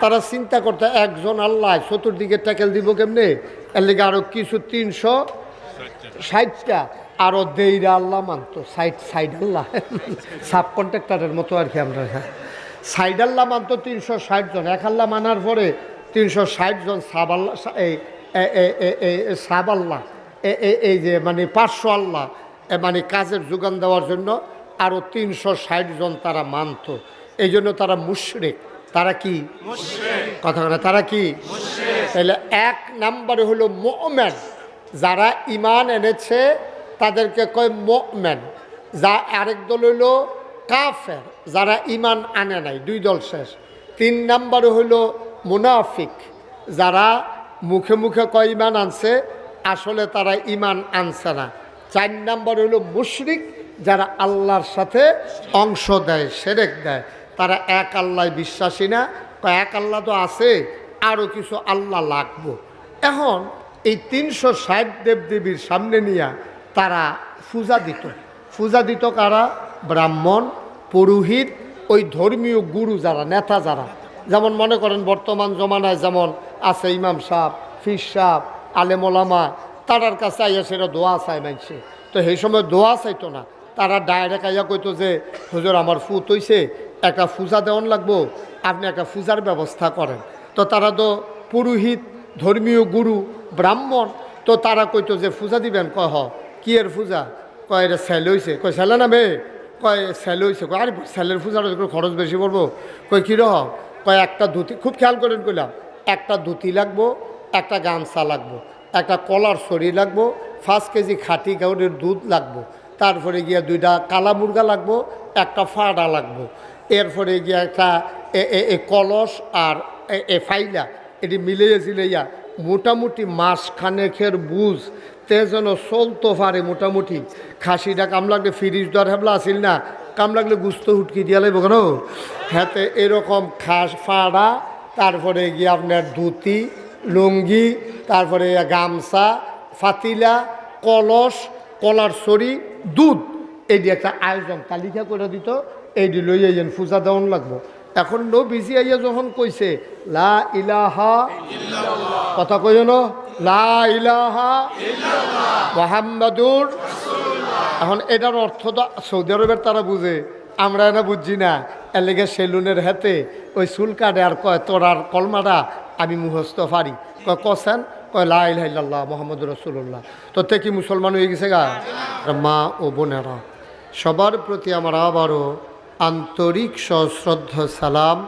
তারা চিন্তা করতে, একজন আল্লাহ চতুর্দিকে ট্যাকেল দিব কেমনে? এর লিগে আরও কিছু তিনশো ষাটটা, আরও দেইরা আল্লাহ মানতো। সাইড সাইড আল্লাহ। সাব কন্ট্রাক্টরের মতো আর কি আমরা হ্যাঁ। সাইড আল্লাহ মানতো তিনশো ষাট জন। এক আল্লাহ মানার পরে তিনশো ষাট জন সাব আল্লাহ এই সাব আল্লাহ। এই যে মানে পাঁচশো আল্লাহ মানে কাজের যোগান দেওয়ার জন্য আরও তিনশো ষাট জন তারা মানতো। এই জন্য তারা মুশরেক। তারা কি? কথা বলে, তারা কি? তাহলে এক নাম্বারে হলো মোমেন। যারা ইমান এনেছে, তাদেরকে কয় মোমেন। যা আরেক দল হইল কাফের, যারা ইমান আনে নাই, দুই দল শেষ। তিন নাম্বারে হইল মুনাফিক। যারা মুখে মুখে কয় ইমান আনছে, আসলে তারা ইমান আনছে না। চার নাম্বার হইল মুশরিক, যারা আল্লাহর সাথে অংশ দেয়, সেরেক দেয়। তারা এক আল্লাহ বিশ্বাসী না এক আল্লাহ তো আছে আরও কিছু আল্লাহ লাগবো। এখন এই তিনশো ষাট দেবদেবীর সামনে নিয়ে তারা পূজা দিত। পূজা দিত কারা? ব্রাহ্মণ, পুরোহিত, ওই ধর্মীয় গুরু যারা, নেতা যারা। যেমন মনে করেন বর্তমান জমানায় যেমন আছে ইমাম সাহ ফির সাহ আলেমোলামা তারার কাছে আইয়া সেটা দোয়া চাই মানছে তো সেই সময় দোয়া চাইতো না। তারা ডাইরেক্ট আইয়া কইতো যে, হুজুর, আমার ফুত হইছে একটা পূজা দেওয়ান লাগবো, আপনি একটা পূজার ব্যবস্থা করেন। তো তারা তো পুরোহিত, ধর্মীয় গুরু, ব্রাহ্মণ, তো তারা কইতো যে পূজা দিবেন, কয় হ, কি এর পূজা? কয় এটা স্যাল হইছে। কয়, স্যালে না মেয়ে কয়, স্যাল হইছে। কয়, আরে স্যালের পূজার খরচ বেশি পড়ব। কয় কীরকম কয়, একটা ধুতি, খুব খেয়াল করেন কইলাম, একটা ধুতি লাগবো, একটা গামছা লাগবো, একটা কলার সরি লাগবো, পাঁচ কেজি খাঁটি গাউরের দুধ লাগবো, তারপরে গিয়া দুইটা কালা মুরগা লাগবো, একটা ফাড়া লাগবো। এরপরে গিয়া একটা এ- কলস আর এ- ফাইলা, এটি মিলিয়ে জিলাইয়া মোটামুটি মাস খানেকের বুঝ তে যেন চলতো পারে মোটামুটি। খাসিটা কাম লাগলে ফিরিজ দর হেবলা আসিল না, কাম লাগলে গুস্ত হুটকি দিয়া লাগবে কেন? হাতে এরকম খাস ফাড়া, তারপরে গিয়ে আপনার ধুতি, লুঙ্গি, তারপরে গামছা, ফাতিলা, কলস, কলার সরি দুধ, এটি একটা আয়োজন, তালিকা করে দিত। এইটি লই আইয়েন পূজা দেওয়ান লাগবো। এখন নো বিজি আইয়া যখন কইছে, লা ইলাহা কথা কই ন, লা ইলাহা মোহাম্মদুর এখন এটার অর্থ তো সৌদি আরবের তারা বুঝে, আমরা না বুঝছি না। এর লেগে সেলুনের হাতে ওই চুল কাটে আর কয় তোরার কলমাটা আমি মুহস্ত পারি কয়, কসেন? কয়, লা লাইল্লাহ মোহাম্মদ রসুল্লাহ তো তে কি মুসলমান হয়ে গেছে গা? মা ও বোনেরা, সবার প্রতি আমার আবারও আন্তরিক সশ্রদ্ধ সালাম।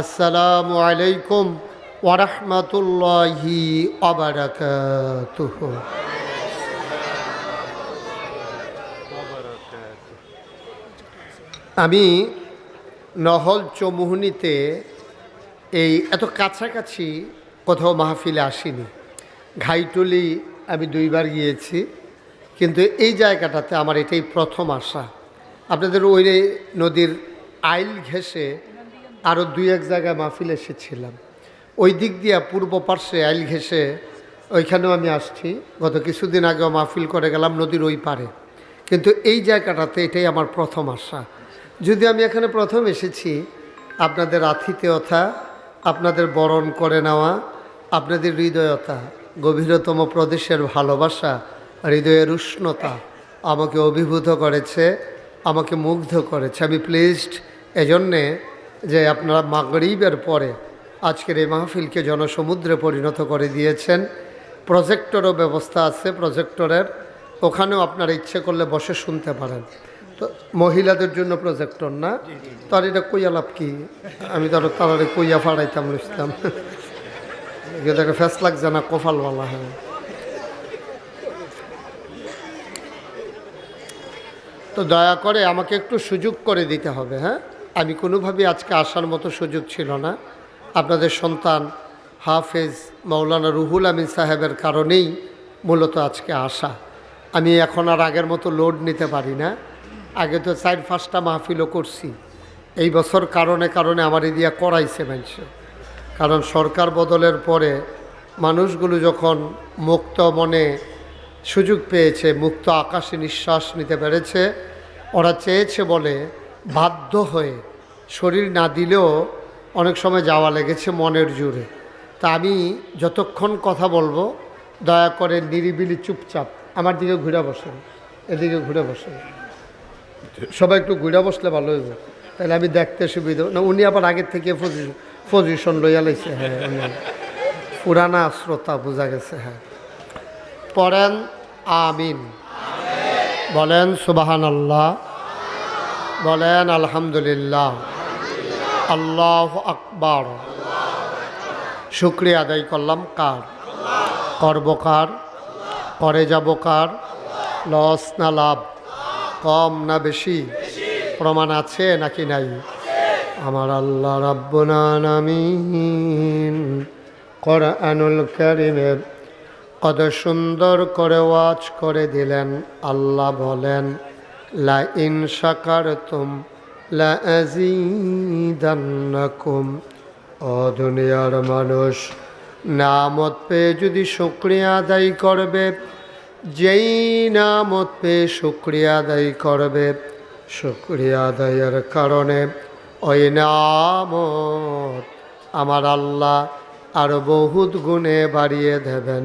আসসালামু আলাইকুম ওরহমতুল্লাহি অবরাকাতুহ আমি নহল চৌমুহনিতে এই এত কাছাকাছি কোথাও মাহফিলে আসিনি। ঘাইটুলি আমি দুইবার গিয়েছি, কিন্তু এই জায়গাটাতে আমার এটাই প্রথম আসা আপনাদের ওই নদীর আইল ঘেঁষে আরও দুই এক জায়গায় মাহফিল এসেছিলাম। ওই দিক দিয়ে পূর্ব পার্শ্বে আইল ঘেঁষে, ওইখানেও আমি আসছি। গত কিছুদিন আগেও মাহফিল করে গেলাম নদীর ওই পারে কিন্তু এই জায়গাটাতে এটাই আমার প্রথম আশা। যদি আমি এখানে প্রথম এসেছি, আপনাদের আতিথেয়তা, আপনাদের বরণ করে নেওয়া, আপনাদের হৃদয়তা, গভীরতম প্রদেশের ভালোবাসা, হৃদয়ের উষ্ণতা আমাকে অভিভূত করেছে। আমাকে মুগ্ধ করেছে। আমি প্লিজড এজন্যে যে আপনারা মাগরিবের পরে আজকের এই মাহফিলকে জনসমুদ্রে পরিণত করে দিয়েছেন। প্রজেক্টরও ব্যবস্থা আছে প্রজেক্টরের ওখানেও আপনারা ইচ্ছে করলে বসে শুনতে পারেন। তো মহিলাদের জন্য প্রজেক্টর না? তার এটা কইয়া লাভ কি? আমি তো আরও তারারে কইয়া ফাড়াইতাম বুঝতাম ফ্যাস লাগছে না কপালওয়ালা হ্যাঁ। তো দয়া করে আমাকে একটু সুযোগ করে দিতে হবে হ্যাঁ? আমি কোনোভাবেই আজকে আসার মতো সুযোগ ছিল না। আপনাদের সন্তান হাফেজ মৌলানা রুহুল আমিন সাহেবের কারণেই মূলত আজকে আসা। আমি এখন আর আগের মতো লোড নিতে পারি না। আগে তো চার পাঁচটা মাহফিলও করছি। এই বছর কারণে কারণে আমার এদিয়া করাইছে মানুষে। কারণ সরকার বদলের পরে মানুষগুলো যখন মুক্ত মনে সুযোগ পেয়েছে, মুক্ত আকাশে নিঃশ্বাস নিতে পেরেছে। ওরা চেয়েছে বলে বাধ্য হয়ে। শরীর না দিলেও অনেক সময় যাওয়া লেগেছে মনের জোরে। তা আমি যতক্ষণ কথা বলব, দয়া করে নিরিবিলি চুপচাপ আমার দিকে ঘুরে বসেন, এদিকে ঘুরে বসেন। সবাই একটু ঘুরে বসলে ভালো হইব তাহলে আমি দেখতে সুবিধা না, উনি আবার আগের থেকে পজিশন পজিশন লইয়া লাইছে। হ্যাঁ পুরানা শ্রোতা, বোঝা গেছে হ্যাঁ। পড়েন, আমিন। বলেন সুবাহান আল্লাহ বলেন, আলহামদুলিল্লাহ। আল্লাহ আকবর। শুক্রিয়া আদায় করলাম, কার? করব কার? যাব কার? লস না লাভ? কম না বেশি? প্রমাণ আছে নাকি নাই? আমার আল্লাহ রাব্বুনামিন কোরআনুল কারিমের কত সুন্দর করে ওয়াজ করে দিলেন, আল্লাহ বলেন, লা ইন শাকারতুম লা আযীদান্নাকুম। ও দুনিয়ার মানুষ, নামত পেয়ে যদি শুক্রিয়া আদায় করবে, যেই নামত পেয়ে শুক্রিয়া আদায় করবে, শুক্রিয়া আদায়ের কারণে ওই নামত আমার আল্লাহ আরও বহুত গুণে বাড়িয়ে দেবেন।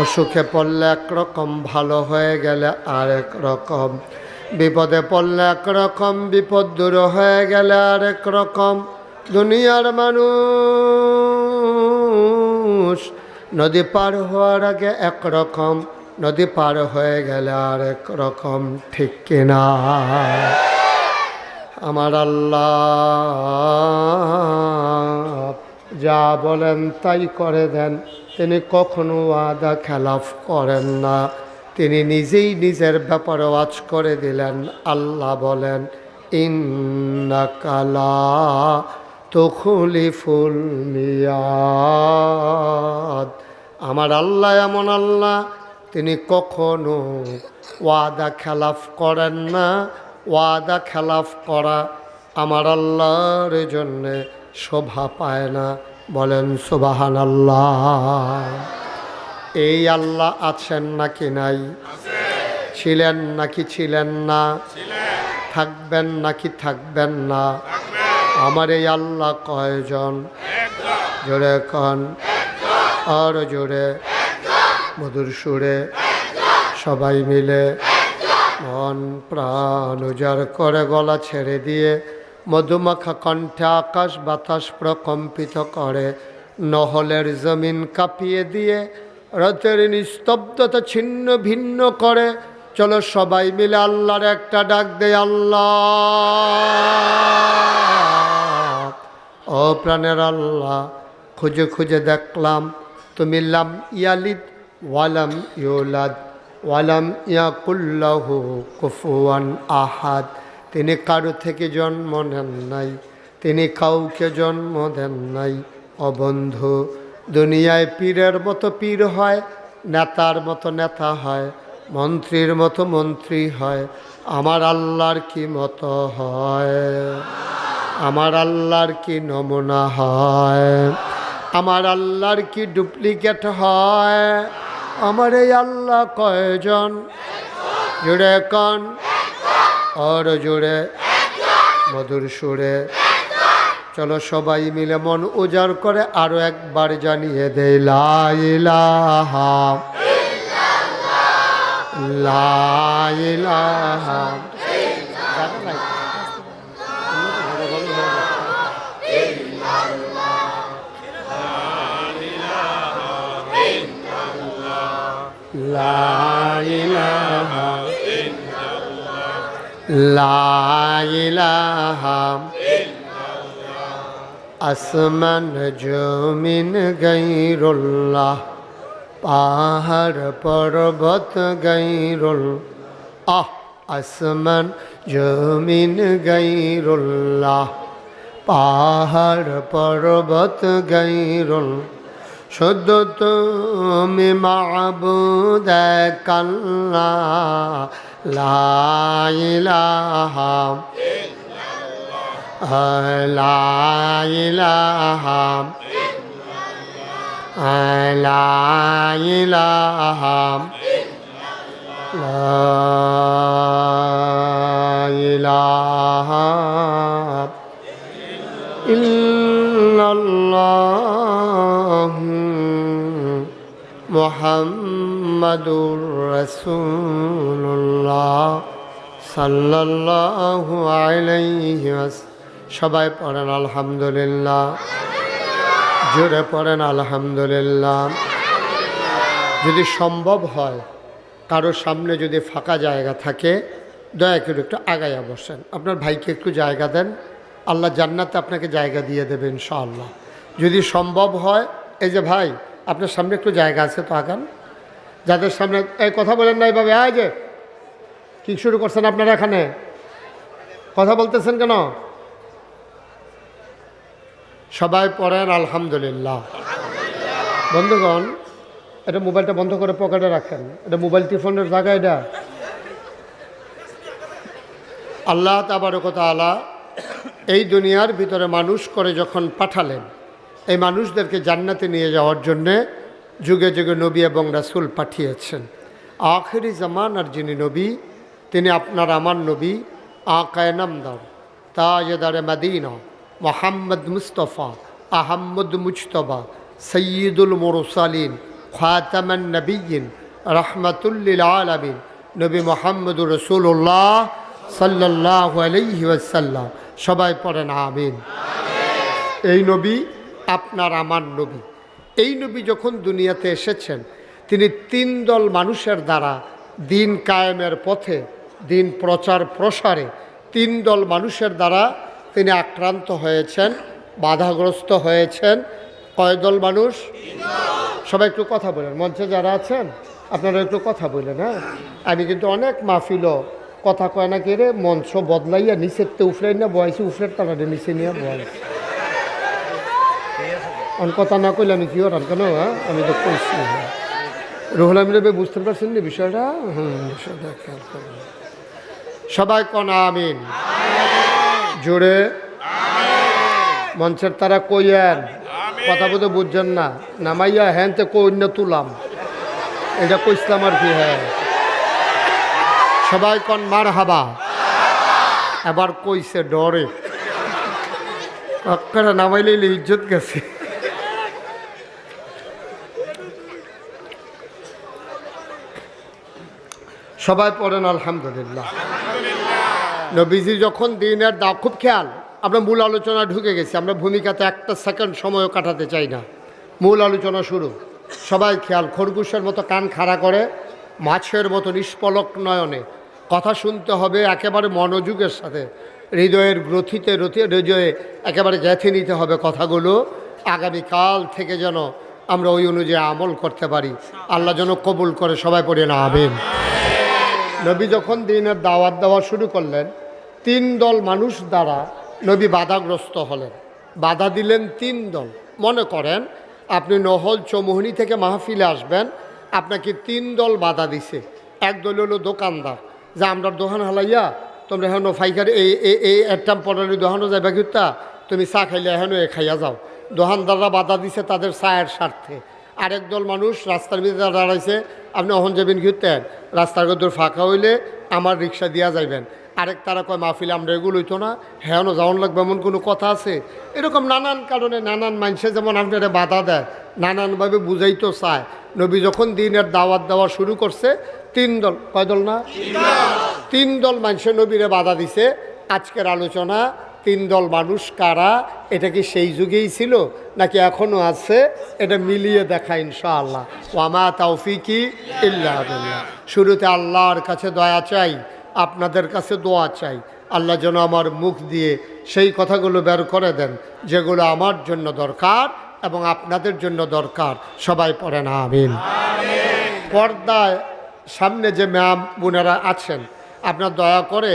অসুখে পড়লে একরকম, ভালো হয়ে গেলে আরেক রকম বিপদে পড়লে একরকম, বিপদ দূর হয়ে গেলে আরেক রকম দুনিয়ার মানুষ নদী পার হওয়ার আগে একরকম, নদী পার হয়ে গেলে আরেক রকম ঠিক কিনা? আমার আল্লাহ যা বলেন তাই করে দেন। তিনি কখনো আদা খেলাফ করেন না। তিনি নিজেই নিজের ব্যাপারে ওয়াজ করে দিলেন। আল্লাহ বলেন ইন্নাকালা তখলি ফুল মিয়াদ। আমার আল্লাহ এমন আল্লাহ, তিনি কখনো ওয়াদা খেলাফ করেন না। ওয়াদা খেলাফ করা আমার আল্লাহর জন্যে শোভা পায় না। বলেন সুবাহান আল্লাহ এই আল্লাহ আছেন নাকি নাই? ছিলেন নাকি ছিলেন না? থাকবেন নাকি থাকবেন না? আমার এই আল্লাহ কয়জন? জোরে কন। আর জোরে। মধুর সুরে। সবাই মিলে মন প্রাণ উজাড় করে গলা ছেড়ে দিয়ে মধুমাখা কণ্ঠে আকাশ বাতাস প্রকম্পিত করে নহলের জমিন কাঁপিয়ে দিয়ে রথের নিস্তব্ধতা ছিন্ন ভিন্ন করে। চলো সবাই মিলে আল্লাহর একটা ডাক দে আল্লাহ। ও প্রাণের আল্লাহ, খুঁজে খুঁজে দেখলাম, তুমি লাম ইয়ালিদ, ওয়ালাম ইউলাদ, ওয়ালাম ইয়াকুল্লাহু কুফুয়ান আহাদ। তিনি কারও থেকে জন্ম নেন নাই, তিনি কাউকে জন্ম দেন নাই। অবন্ধু, দুনিয়ায় পীরের মতো পীর হয়, নেতার মতো নেতা হয়, মন্ত্রীর মতো মন্ত্রী হয়। আমার আল্লাহর কি মতো হয়? আমার আল্লাহর কি নমুনা হয়? আমার আল্লাহর কি ডুপ্লিকেট হয়? আমার এই আল্লাহ কয়জন? জুড়ে কন? আর জোরে। মধুর সুরে। চলো সবাই মিলে মন উজাড় করে আরও একবার জানিয়ে দে লাইলাহা লাইলাহা La ilaha লাইলাহাম আসমান জমিন গৈরুল্লাহ পাহাড় পর্বত গৈরুল আহ আসমান জমিন গৈরুল্লাহ পাহাড় পর্বত গৈরুল শুদ্ধ তুমি মাবুদ কাল্লা লাইলাহা লা ইলাহা লা ইলাহা লা ইলাহা ইল্লাল্লাহ মুহাম্মাদুর আলাইহি ওয়াসাল্লাম সবাই পড়েন আলহামদুলিল্লাহ। জোরে পড়েন আলহামদুলিল্লাহ। যদি সম্ভব হয়, কারও সামনে যদি ফাঁকা জায়গা থাকে, দয়া করে একটু আগাইয়া বসেন। আপনার ভাইকে একটু জায়গা দেন। আল্লাহ জান্নাতে আপনাকে জায়গা দিয়ে দেবেন ইনশাআল্লাহ। যদি সম্ভব হয়, এই যে ভাই, আপনার সামনে একটু জায়গা আছে তো আগান। যাদের সামনে এই কথা বলেন না এইভাবে আয় যে, কী শুরু করছেন আপনারা এখানে? কথা বলতেছেন কেন? সবাই পড়েন আলহামদুলিল্লাহ। বন্ধুগণ, এটা মোবাইলটা বন্ধ করে পকেটে রাখেন। এটা মোবাইল টিফোনের জায়গা এটা। আল্লাহ তাবারকতা আলা এই দুনিয়ার ভিতরে মানুষ করে যখন পাঠালেন, এই মানুষদেরকে জান্নাতে নিয়ে যাওয়ার জন্যে যুগে যুগে নবী এবং রাসুল পাঠিয়েছেন। আখেরি জামানার যিনি নবী, তিনি আপনার আমার নবী আকায় নামদার, তাজেদারে মাদিনা, মোহাম্মদ মুস্তফা, আহম্মদ মুজতবা, সৈয়দুল মোরসালিন, খাতামান নবীন রহমতুল্লিল আলমিন, নবী মোহাম্মদুর রসুল্লাহ সাল্লাহ আলহি ওয়াসাল্লাম। সবাই পড়েন আমিন। এই নবী আপনার আমার নবী। এই নবী যখন দুনিয়াতে এসেছেন, তিনি তিন দল মানুষের দ্বারা দিন কায়েমের পথে, দিন প্রচার প্রসারে তিন দল মানুষের দ্বারা তিনি আক্রান্ত হয়েছেন, বাধাগ্রস্ত হয়েছেন। কয় দল মানুষ? সবাই একটু কথা বলেন। মঞ্চে যারা আছেন, আপনারা একটু কথা বলেন হ্যাঁ? আমি কিন্তু অনেক মাহফিল কথা কয় না কে রে, মঞ্চ বদলাইয়া নিচের তে উফরাই না বয়সি উফরের তালারে নিচে নিয়ে বয়স অন কথা না কইলে আমি কি ওরান কেন আমি তো কইছি হ্যাঁ। রুহুল ভাই বুঝতে পারছেন না বিষয়টা? হুম, বিষয়টা খেয়াল করুন। সবাই কন আমিন। জোরে। মঞ্চের তারা কইয়েন। কথা বলতে বুঝছেন না। নামাইয়া হ্যান তে কইন্য তুলাম। এটা কইসলাম আর কি হ্যাঁ। সবাই কন মার হাবা এবার কইছে ডরে। অক্ষরে নামাইলে ইজ্জত গেছে। সবাই পড়েন, আলহামদুলিল্লাহ। নবীজি যখন দিনের দা, খুব খেয়াল, আমরা মূল আলোচনা ঢুকে গেছি, আমরা ভূমিকাতে একটা সেকেন্ড সময়ও কাটাতে চাই না। মূল আলোচনা শুরু। সবাই খেয়াল, খরগোশের মতো কান খাড়া করে, মাছের মতো নিষ্পলক নয়নে। কথা শুনতে হবে একেবারে মনোযোগের সাথে। হৃদয়ের গ্রথিতে রথি, হৃদয়ে একেবারে গেঁথে নিতে হবে কথাগুলো। আগামীকাল থেকে যেন আমরা ওই অনুযায়ী আমল করতে পারি। আল্লাহ যেন কবুল করে সবাই পড়ে না আবেন নবী যখন দিনের দাওয়াত দেওয়া শুরু করলেন, তিন দল মানুষ দ্বারা নবী বাধাগ্রস্ত হলেন। বাধা দিলেন তিন দল। মনে করেন, আপনি নহল চৌমোহনী থেকে মাহফিলে আসবেন, আপনাকে তিন দল বাধা দিছে। এক দল হলো দোকানদার, যে আমরা দোকান হালাইয়া, তোমরা এখন ফাইকার এই, এই- একটাম পড়ালি দোকানও যাবে কিতা তুমি চা খাইলে এখন এ খাইয়া যাও। দোকানদাররা বাধা দিছে তাদের চায়ের স্বার্থে। আরেক দল মানুষ রাস্তার ভিতরে দাঁড়াইছে আপনি অহন যাবেন ঘুরতেন রাস্তার গদর ফাঁকা হইলে আমার রিক্সা দিয়া যাইবেন। আরেক তারা কয় মাহফিলে আমরা এগুলো হইতো না হ্যাঁও যাওয়ান লাগবে এমন কোনো কথা আছে? এরকম নানান কারণে নানান মানুষে যেমন আপনারা বাধা দেয় নানানভাবে বুঝাইতো চায়। নবী যখন দিনের দাওয়াত দেওয়া শুরু করছে তিন দল কয় দল না? তিন দল। মানুষের নবীরে বাধা দিছে। আজকের আলোচনা তিন দল মানুষ কারা? এটা কি সেই যুগেই ছিল? নাকি এখনও আছে? এটা মিলিয়ে দেখা ইনশাআল্লাহ। ওয়ামা তাওফিকি ইল্লা বিল্লাহ। শুরুতে আল্লাহর কাছে দয়া চাই, আপনাদের কাছে দোয়া চাই। আল্লাহ যেন আমার মুখ দিয়ে সেই কথাগুলো বের করে দেন, যেগুলো আমার জন্য দরকার এবং আপনাদের জন্য দরকার। সবাই পড়েন, আমিন। পর্দায় সামনে যে ম্যাম বোনেরা আছেন, আপনার দয়া করে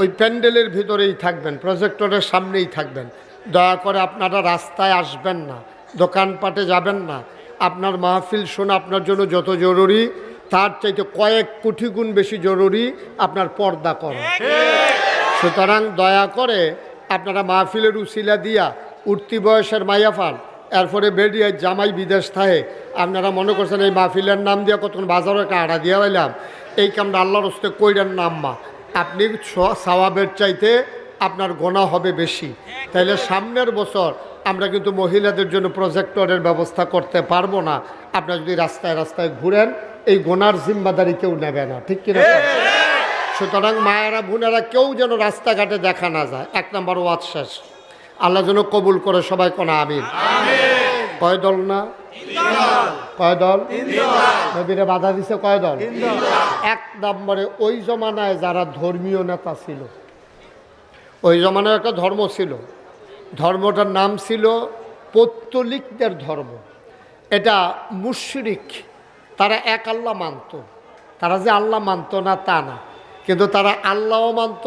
ওই প্যান্ডেলের ভিতরেই থাকবেন, প্রজেক্টরের সামনেই থাকবেন। দয়া করে আপনারা রাস্তায় আসবেন না, দোকানপাটে যাবেন না। আপনার মাহফিল শোনা আপনার জন্য যত জরুরি, তার চাইতে কয়েক কোটি গুণ বেশি জরুরি আপনার পর্দা করা। সুতরাং দয়া করে আপনারা মাহফিলের উসিলা দিয়া উঠতি বয়সের মাইয়াফান এরপরে বেরিয়ে জামাই বিদেশ থাকে আপনারা মনে করছেন এই মাহফিলের নাম দিয়া কতক্ষণ বাজারে একটা আড়া দিয়া পাইলাম এই কামটা আল্লাহর হস্তে কইরেন নাম মা আপনি সওয়াবের চাইতে আপনার গোনা হবে বেশি। তাইলে সামনের বছর আমরা কিন্তু মহিলাদের জন্য প্রজেক্টরের ব্যবস্থা করতে পারব না। আপনারা যদি রাস্তায় রাস্তায় ঘুরেন, এই গোনার জিম্মাদারি কেউ নেবে না। ঠিক কিনা? সুতরাং মায়েরা, বোনেরা কেউ যেন রাস্তাঘাটে দেখা না যায়। এক নম্বর ওয়াজ শেষ। আল্লাহ যেন কবুল করে সবাই কোনা আমিন। কয় দল না? কয় দল? বাধা দিছে কয় দল? এক নম্বরে ওই জমানায় যারা ধর্মীয় নেতা ছিল। ওই জমানায় একটা ধর্ম ছিল। ধর্মটার নাম ছিল পৌত্তলিকদের ধর্ম। এটা মুশরিক, তারা এক আল্লাহ মানত। তারা যে আল্লাহ মানত না, তা না। কিন্তু তারা আল্লাহও মানত,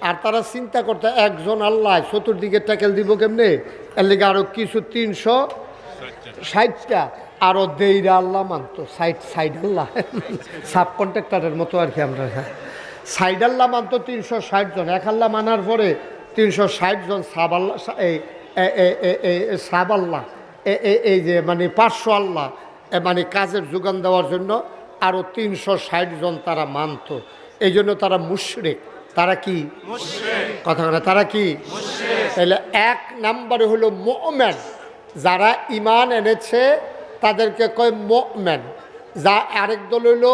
আর তারা চিন্তা করতো, একজন আল্লাহ চতুর্দিকে ট্যাকেল দিব কেমনে? এর লিগে আরও কিছু তিনশো ষাটটা। আরও দেইরা আল্লাহ মানত। সাইড সাইড আল্লাহ। সাব কন্ট্রাক্টরের মতো আর কি আমরা হ্যাঁ। সাইড আল্লাহ মানত তিনশো ষাট জন। এক আল্লাহ মানার পরে তিনশো ষাট জন সাব আল্লাহ এই সাব আল্লাহ এই যে মানে পাঁচশো আল্লাহ মানে কাজের যোগান দেওয়ার জন্য আরও তিনশো ষাট জন তারা মানত। এই জন্য তারা মুশরিক। তারা কি? কথা তারা কি? তাহলে এক নাম্বারে হলো মোমেন। যারা ইমান এনেছে, তাদেরকে কয় মোমেন। যা আরেক দল হইল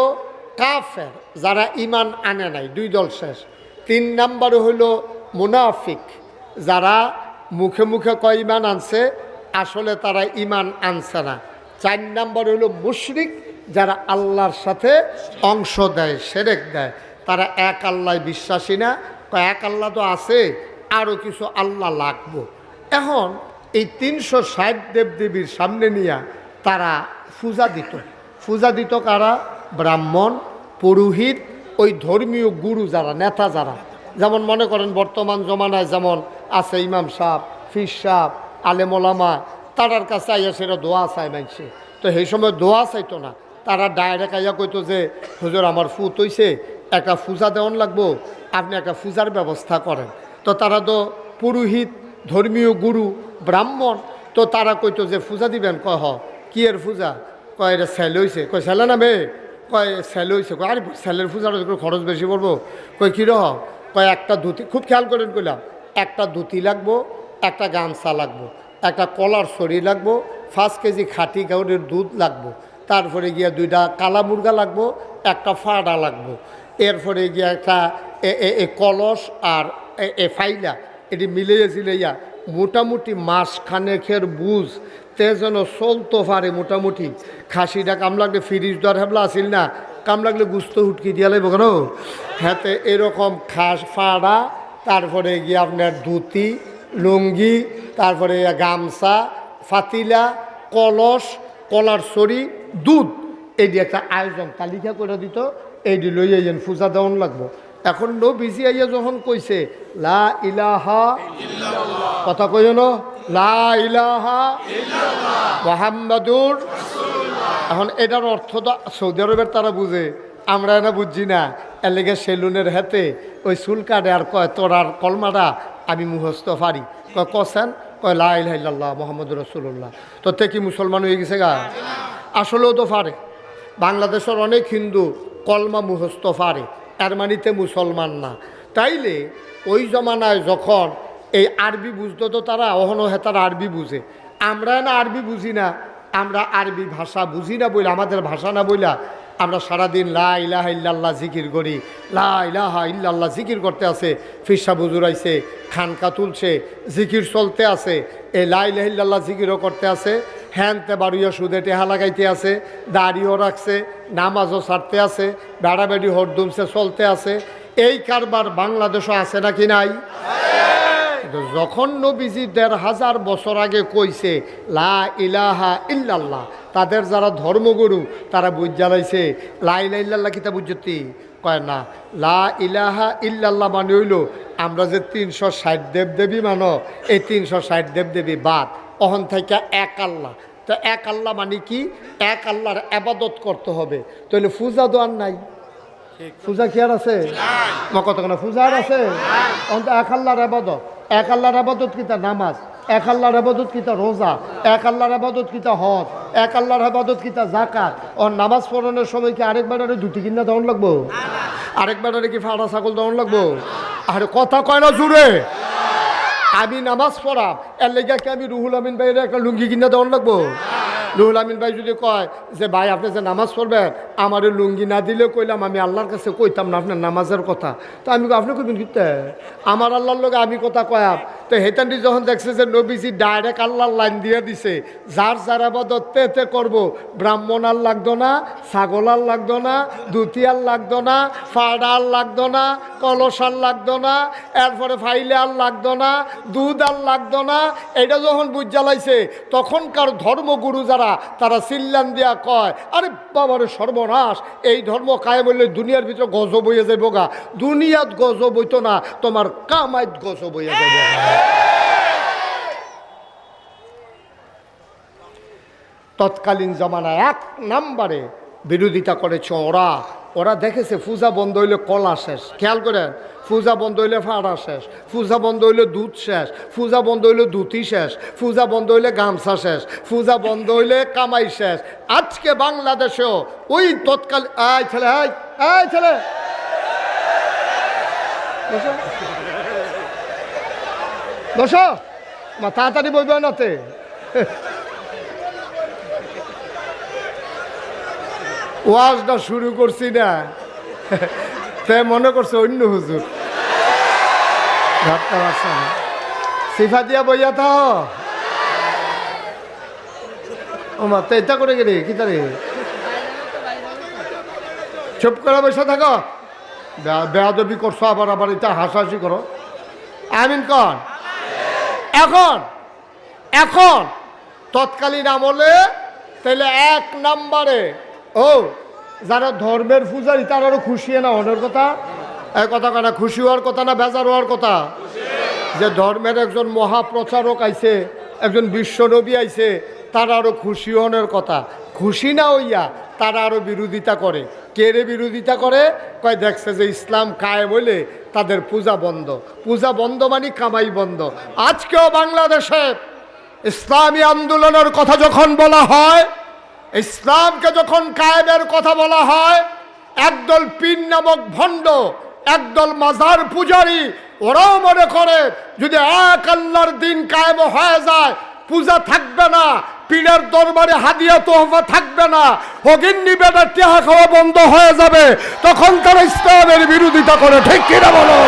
কাফের, যারা ইমান আনে নাই, দুই দল শেষ। তিন নাম্বার হইল মুনাফিক, যারা মুখে মুখে কয় ইমান আনছে, আসলে তারা ইমান আনছে না। চার নাম্বার হলো মুশরিক, যারা আল্লাহর সাথে অংশ দেয়, সেরেক দেয়। তারা এক আল্লাহ বিশ্বাসী না এক আল্লাহ তো আছে আরও কিছু আল্লাহ লাগবো। এখন এই তিনশো ষাট দেবদেবীর সামনে নিয়ে তারা পূজা দিত। পূজা দিত কারা? ব্রাহ্মণ, পুরোহিত, ওই ধর্মীয় গুরু যারা, নেতা যারা। যেমন মনে করেন বর্তমান জমানায় যেমন আছে ইমাম সাহ ফির সাহ আলেমোলামা তারার কাছে আইয়া সেটা দোয়া চায় মানছে তো সেই সময় দোয়া চাইতো না। তারা ডাইরেক্ট আইয়া কইতো যে, হুজুর, আমার ফুত হইছে একটা পূজা দেওয়ান লাগবো, আপনি একটা পূজার ব্যবস্থা করেন। তো তারা তো পুরোহিত, ধর্মীয় গুরু ব্রাহ্মণ, তো তারা কইতো যে পূজা দিবেন? কয়, হ। কি এর পূজা কয়, এটা স্যাল হইছে। কয়, স্যালে না মেয়ে কয়, স্যাল হইছে। কয়, আরে স্যালের পূজাটা খরচ বেশি পড়ব? কয়, কী রহ কয়, একটা ধুতি খুব খেয়াল করেন কইলাম, একটা ধুতি লাগবো, একটা গামছা লাগবো, একটা কলার ছড়ি লাগবো, পাঁচ কেজি খাঁটি গাউরের দুধ লাগবো, তারপরে গিয়া দুইটা কালা মুরগা লাগবো, একটা ফাড়া লাগবো, এরপরে গিয়া একটা এ- কলস আর এ- ফাইলা, এটি মিলিয়ে জিলাইয়া মোটামুটি মাস খানেকের বুঝ, তে যেন চলতো পারে মোটামুটি। খাসিটা কাম লাগলে ফিরিজ দর হেবলা আসিল না কাম লাগলে গুস্ত হুটকি দিয়া লাগবে কেন? হাতে এরকম খাস ফাড়া, তারপরে গিয়ে আপনার ধুতি, লুঙ্গি, তারপরে গামছা, ফাতিলা, কলস, কলার ছড়ি, দুধ। এটি একটা আয়োজন তালিকা করে দিত এইটি লই আইয়েন পূজা দেওয়ান লাগবো। এখন নবীজি আইয়া যখন কইছে, লা ইলাহা কথা কই ন লা ইলাহা মোহাম্মদুর এখন এটার অর্থ তো সৌদি আরবের তারা বুঝে। আমরা না বুঝছি না। এর লেগে সেলুনের হাতে ওই চুল কাটে আর কয়, তোর আর কলমাটা আমি মুহস্ত পারি। কয়, কসেন? কয় লাইল্লাহ মোহাম্মদ রসুল্লাহ তো তে কি মুসলমান হয়ে গেছে গা? আসলেও তো পারে। বাংলাদেশের অনেক হিন্দু কলমা মুহস্ত পারে। এর মানিতে মুসলমান না। তাইলে ওই জমানায় যখন এই আরবি বুঝতো তো তারা, অহনো হে তারা আরবি বুঝে। আমরা না আরবি বুঝি না, আমরা আরবি ভাষা বুঝি না বইলা, আমাদের ভাষা না বইলা আমরা সারাদিন লা ইল্লাল্লাহ জিকির করি। লা ইল্লাল্লাহ জিকির করতে আছে, ফিরসা বুজুর আইছে, খানকা তুলছে, জিকির চলতে আছে, এই লা ইলাহা জিকিরও করতে আছে হ্যানতে বাড়িও সুদে টেহা লাগাইতে আছে, দাড়িও রাখছে, নামাজও ছাড়তে আছে, বেড়াবেড়ি হরদুমসে চলতে আছে, এই কারবার বাংলাদেশও আছে নাকি নাই? কিন্তু যখন নবীজি দেড় হাজার বছর আগে কইছে লা ইলাহা ইল্লাল্লাহ তাদের যারা ধর্মগুরু তারা বুঝ জ্বালাইছে লা ইলা ইল্লাল্লাহ কিতা বুঝতি কয় না লা ইলাহা ইল্লাল্লাহ মানে হইল আমরা যে তিনশো ষাট দেব দেবী মানো এই তিনশো ষাট দেব দেবী বাদ অহন থেকে এক আল্লাহ। তো এক আল্লাহ মানে কি? এক আল্লাহর আবাদত করতে হবে। তাহলে পূজা দোয়ার নাই। পূজা কি আর আছে? মা কত কেন পূজা আর আছে? অন্ত এক আল্লাহর আবাদত। এক আল্লাহর আবাদত কিতা নামাজ, এক আল্লাহর আবাদত কিতা রোজা, এক আল্লাহর আবাদত কিতা হজ, এক আল্লাহর আবাদত কিতা জাকাত ও নামাজ পড়ানোর সময় কি আরেকবার আরে দুটি কিনা দেওয়ান লাগবো? আরেকবার আরে কি ফাড়া ছাগল দেওয়ান লাগবো? আরে কথা কয় না জুড়ে আমি নামাজ পড়া এর লেগে কি আমি রুহুল আমিন বাইরে একটা লুঙ্গি কিনা দাওন লাগবো? রুহুল আমিন ভাই যদি কয় যে, ভাই, আপনি যে নামাজ পড়বেন, আমার লুঙ্গি না দিলে কইলাম, আমি আল্লাহর কাছে কইতাম না আপনার নামাজের কথা। তো আমি আপনি কইবেন আমার আল্লাহর লোক আমি কথা কয়াম তো হেতানটি যখন দেখছে যে, নবীজি ডাইরেক্ট আল্লাহর লাইন দিয়ে দিছে, যার যার আবাদত, তে করব। ব্রাহ্মণ আর লাগতো না, ছাগল আর লাগতো না দুতি আর লাগতো না, ফাড়া আর লাগতো না, কলস আর লাগতো না, এরপরে ফাইলে আর লাগতো না, দুধ আর লাগতো না। এটা যখন বুঝ জ্বালাইছে, তখনকার ধর্মগুরু যারা তারা সিল্লান দিয়া কয়, আরে বাবার সর্বনাশ, এই ধর্ম কায়ে বললে দুনিয়ার ভিতরে গজব হইয়া যাইব গা। দুনিয়াত গজব হইতো না, তোমার কামাইত গজব হইয়া যাইব তৎকালীন জমানায় এক নাম্বারে বিরোধিতা করেছে ওরা। ওরা দেখেছে পূজা বন্ধ হইলে কলা শেষ। খেয়াল করেন পূজা বন্ধ হইলে ফাড়া শেষ, পূজা বন্ধ হইলে দুধ শেষ, পূজা বন্ধ হইলে ধুতি শেষ, পূজা বন্ধ হইলে গামছা শেষ, পূজা বন্ধ হইলে কামাই শেষ। আজকে বাংলাদেশেও ওই তৎকাল আয় ছেলে আয় আয় ছেলে। বসো। তাড়াতাড়ি বইবে নাতে ওয়াজটা শুরু করছি না। তে মনে করছে অন্য হুজুর। ভাবতে সিফা দিয়া বইয়া থাও। ও মা তো এটা করে গেলি? কি তারে? চুপ করে বসে থাকো। বেয়াদবি করছ আবার আবার এটা হাসাহাসি করো। আমিন কন এখন এখন, তৎকালীন আমলে তাহলে এক নাম্বারে ও, যারা ধর্মের পূজারি তারারও খুশি না অনের কথা? এই কথা কেনা খুশি হওয়ার কথা না বেজার হওয়ার কথা? যে ধর্মের একজন মহাপ্রচারক আইছে, একজন বিশ্বনবী আইছে, তারা আরও খুশি হনের কথা। খুশি না হইয়া তারা আরও বিরোধিতা করে। কে রে বিরোধিতা করে? কয়, দেখছে যে ইসলাম কায়ে বলে তাদের পূজা বন্ধ। পূজা বন্ধ মানে কামাই বন্ধ। আজকেও বাংলাদেশে ইসলামী আন্দোলনের কথা যখন বলা হয় ইসলামকে যখন কায়েমের কথা বলা হয়, একদল পীর নামক ভণ্ড, একদল মাজার পূজারি, ওরাও মনে করে, যদি এক আল্লাহর দিন কায়েম হয়ে যায়, পূজা থাকবে না, পীরের দরবারে হাদিয়া, তোহফা থাকবে না অগিন্নি বেটার টেহা খাওয়া বন্ধ হয়ে যাবে, তখন তারা ইসলামের বিরোধিতা করে, ঠিক কিনা বলো?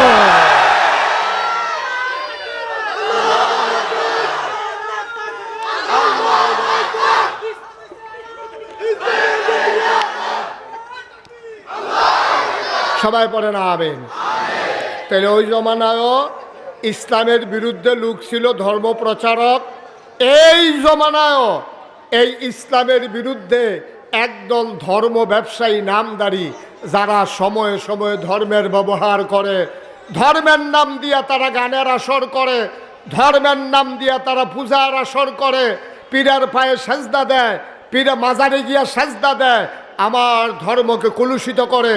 সবাই পড়ে না আবেন তাহলে ওই জমানায়ও ইসলামের বিরুদ্ধে লোক ছিল ধর্ম প্রচারক। এই জমানায়ও এই ইসলামের বিরুদ্ধে একদল ধর্ম ব্যবসায়ী নামদারি, যারা সময়ে সময়ে ধর্মের ব্যবহার করে। ধর্মের নাম দিয়া তারা গানের আসর করে, ধর্মের নাম দিয়া তারা পূজার আসর করে। পীরের পায়ে সেজদা দেয়, পীরে মাজারে গিয়া সাজদা দেয় আমার ধর্মকে কলুষিত করে,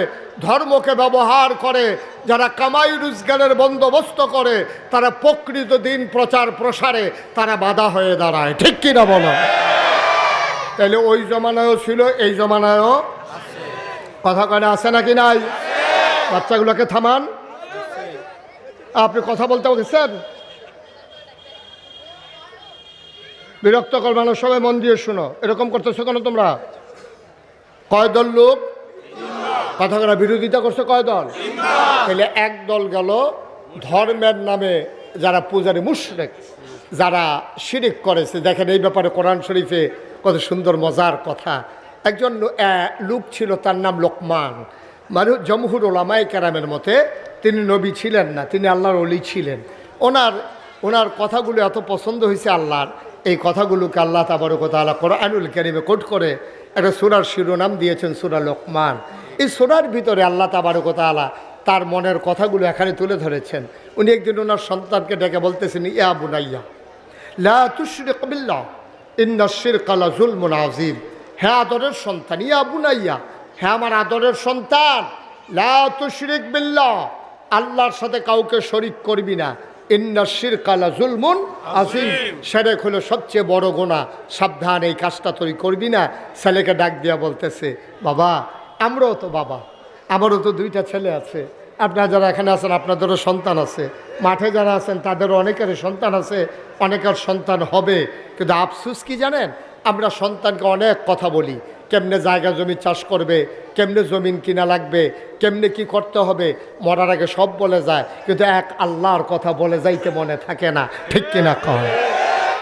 ধর্মকে ব্যবহার করে, যারা কামাই রোজগারের বন্দোবস্ত করে, তারা প্রকৃত দিন প্রচার প্রসারে, তারা বাধা হয়ে দাঁড়ায়। ঠিক কিনা বলো? তাহলে ওই জমানায়ও ছিল, এই জমানায়ও কথা কয়না, আছে নাকি নাই? বাচ্চাগুলোকে থামান। আপনি কথা বলতে বলছেন? বিরক্ত করবানোর সবাই মন দিয়ে শোনো। এরকম করতেছো কেন তোমরা? কয় দল লোক? কথা বিরোধিতা করছে কয় দল? তাহলে এক দল গেল ধর্মের নামে যারা পূজারী মুশরেক, যারা শিরিক করেছে। দেখেন এই ব্যাপারে কোরআন শরীফে কত সুন্দর মজার কথা। একজন লোক ছিল, তার নাম লোকমান। মানে জমহুর ওলামাই কেরামের মতে তিনি নবী ছিলেন না, তিনি আল্লাহর অলি ছিলেন। ওনার ওনার কথাগুলো এত পছন্দ হয়েছে আল্লাহর। এই কথাগুলোকে আল্লাহ তাবারকতালা কোরআনুল কেরিমে কোট করে একটা সুরার শিরোনাম দিয়েছেন সুরা লোকমান। এই সুরার ভিতরে আল্লাহ তাবারকতালা তার মনের কথাগুলো এখানে তুলে ধরেছেন। উনি একদিন ওনার সন্তানকে ডেকে বলতেছেন, ইয়া বুনাইয়া, লা তুশরিক বিল্লাহ, ইন্না শিরকা লা যুলমুন আযীম। হে আদরের সন্তান, ইয়া বুনাইয়া, হে আমার আদরের সন্তান বিল্লাহ, আল্লাহর সাথে কাউকে শরিক করবি না। ইন্না শিরকা লা যুলমুন আযীম। সেরেক হলো সবচেয়ে বড় গোনা সাবধান এই কাজটা তুই করবি না। ছেলেকে ডাক দিয়া বলতেছে বাবা আমরাও তো বাবা। আমারও তো দুইটা ছেলে আছে। আপনারা যারা এখানে আছেন আপনাদেরও সন্তান আছে। মাঠে যারা আছেন তাদেরও অনেকেরই সন্তান আছে। অনেকের সন্তান হবে। কিন্তু আফসুস কি জানেন? আমরা সন্তানকে অনেক কথা বলি। কেমনে জায়গা জমি চাষ করবে, কেমনে জমিন কিনা লাগবে, কেমনে কি করতে হবে, মরার আগে সব বলে যায়, কিন্তু এক আল্লাহর কথা বলে যাইতে মনে থাকে না। ঠিক কিনা কয়